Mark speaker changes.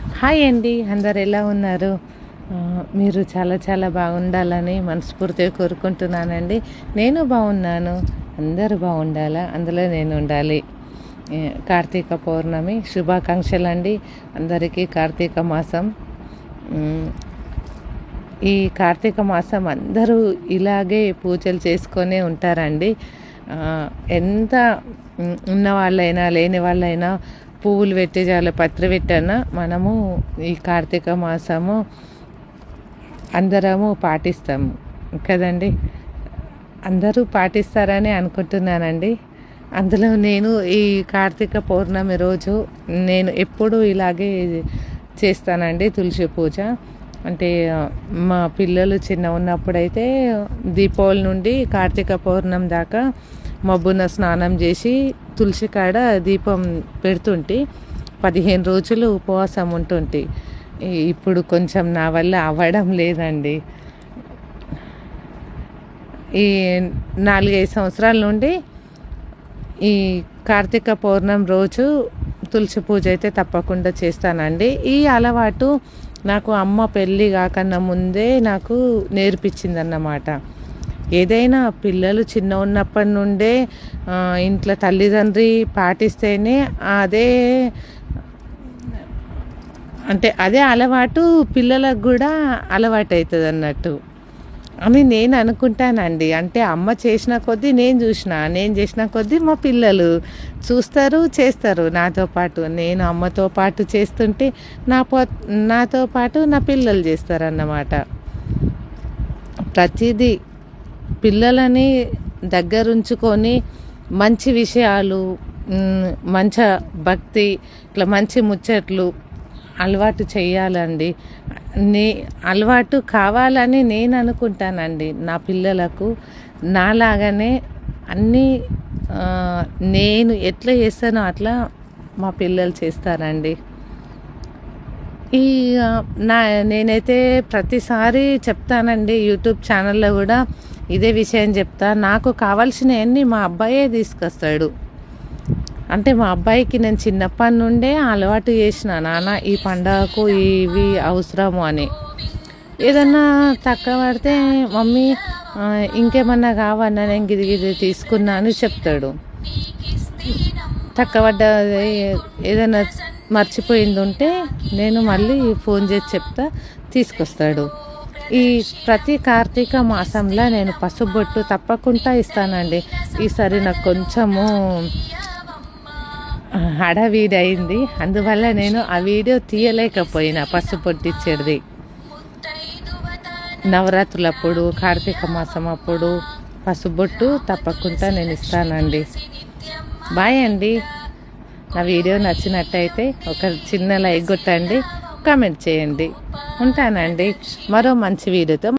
Speaker 1: Hi అండి అందరు ఎలా ఉన్నారు? మీరు చాలా చాలా బాగుండాలని మనస్ఫూర్తిగా కోరుకుంటున్నానండి. నేను బాగున్నాను అందరూ బాగుండాలా? అందులో నేను ఉండాలి. కార్తీక పౌర్ణమి శుభాకాంక్షలు అండి అందరికీ కార్తీక మాసం. ఈ కార్తీక మాసం అందరూ ఇలాగే పూజలు చేసుకొనే ఉంటారండి. ఎంత ఉన్న వాళ్ళైనా లేని వాళ్ళైనా పువ్వులు పెట్టి చాలా పత్రి పెట్టాన మనము ఈ కార్తీక మాసము అందరము పాటిస్తాము. కదండి? అందరూ పాటిస్తారని అనుకుంటున్నానండి. అందులో నేను ఈ కార్తీక పౌర్ణమి రోజు నేను ఎప్పుడూ ఇలాగే చేస్తానండి తులసి పూజ. అంటే మా పిల్లలు చిన్న ఉన్నప్పుడైతే దీపావళి నుండి కార్తీక పౌర్ణమి దాకా మబ్బున స్నానం చేసి తులసి కాడ దీపం పెడుతుంటే పదిహేను రోజులు ఉపవాసం ఉంటుంటే ఇప్పుడు కొంచెం నా వల్ల అవ్వడం లేదండి. ఈ నాలుగైదు సంవత్సరాల నుండి ఈ కార్తీక పౌర్ణమి రోజు తులసి పూజ అయితే తప్పకుండా చేస్తానండి. ఈ అలవాటు నాకు అమ్మ పెళ్ళి కాకన్నా ముందే నాకు నేర్పించిందన్నమాట. ఏదైనా పిల్లలు చిన్న ఉన్నప్పటి నుండే ఇంట్లో తల్లిదండ్రి పాటిస్తేనే అదే అంటే అదే అలవాటు పిల్లలకు కూడా అలవాటు అవుతుంది అన్నట్టు అని నేను అనుకుంటానండి. అంటే అమ్మ చేసిన కొద్దీ నేను చూసిన నేను చేసిన కొద్దీ మా పిల్లలు చూస్తారు చేస్తారు. నాతో పాటు నేను అమ్మతో పాటు చేస్తుంటే నా పో నాతో పాటు నా పిల్లలు చేస్తారన్నమాట. ప్రతిదీ పిల్లలని దగ్గరుంచుకొని మంచి విషయాలు మంచి భక్తి ఇట్లా మంచి ముచ్చట్లు అలవాటు చేయాలండి నే అలవాటు కావాలని నేను అనుకుంటానండి నా పిల్లలకు. నాలాగానే అన్నీ నేను ఎట్లా చేస్తానో అట్లా మా పిల్లలు చేస్తారండి. ఈ నా నేనైతే ప్రతిసారి చెప్తానండి యూట్యూబ్ ఛానల్లో కూడా ఇదే విషయం చెప్తా. నాకు కావాల్సినవన్నీ మా అబ్బాయే తీసుకొస్తాడు. అంటే మా అబ్బాయికి నేను చిన్నప్పటి నుండే అలవాటు చేసిన. నాన్న ఈ పండగకు ఇవి అవసరము అని. ఏదన్నా తక్కువ పడితే మమ్మీ ఇంకేమన్నా కావన్నా నేను గిది గిది తీసుకున్నా అని చెప్తాడు. తక్కువ పడ్డ ఏదైనా మర్చిపోయింది ఉంటే నేను మళ్ళీ ఫోన్ చేసి చెప్తా తీసుకొస్తాడు. ఈ ప్రతి కార్తీక మాసంలో నేను పసుబొట్టు తప్పకుండా ఇస్తానండి. ఈసారి నాకు కొంచెము హడావిడి అయింది అందువల్ల నేను ఆ వీడియో తీయలేకపోయినా పసుబొట్టు ఇచ్చేది. నవరాత్రులప్పుడు కార్తీక మాసం అప్పుడు పసుబొట్టు తప్పకుండా నేను ఇస్తానండి. బాయ్ అండి. నా వీడియో నచ్చినట్టయితే ఒక చిన్న లైక్ కొట్టండి. కామెంట్ చేయండి. ఉంటానండి. మరో మంచి వీడియోతో